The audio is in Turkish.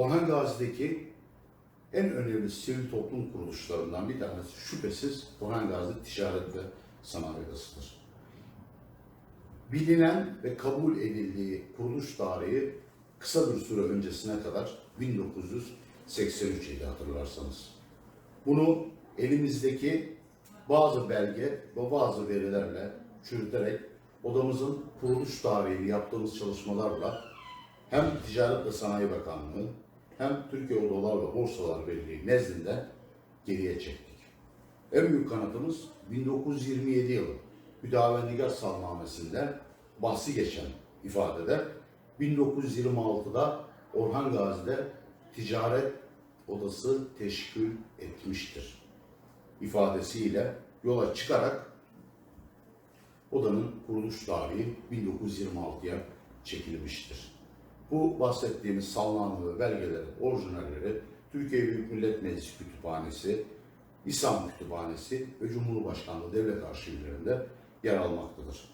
Orhan Gazi'deki en önemli sivil toplum kuruluşlarından bir tanesi şüphesiz Orhan Gazi Ticaret ve Sanayi Odası'dır. Bilinen ve kabul edildiği kuruluş tarihi kısa bir süre öncesine kadar 1983 idi hatırlarsanız. Bunu elimizdeki bazı belge ve bazı verilerle çürüterek odamızın kuruluş tarihini yaptığımız çalışmalarla hem Ticaret ve Sanayi Bakanlığı hem Türkiye Odalar ve Borsalar Birliği nezdinde geriye çektik. En büyük kanıtımız 1927 yılı Müdavenigar Salnamesi'nde bahsi geçen ifadede 1926'da Orhan Gazi'de ticaret odası teşkil etmiştir ifadesiyle yola çıkarak odanın kuruluş tarihi 1926'ya çekilmiştir. Bu bahsettiğimiz sallanma ve belgelerin orijinalleri Türkiye Büyük Millet Meclisi Kütüphanesi, İSAM Kütüphanesi ve Cumhurbaşkanlığı Devlet Arşivlerinde yer almaktadır.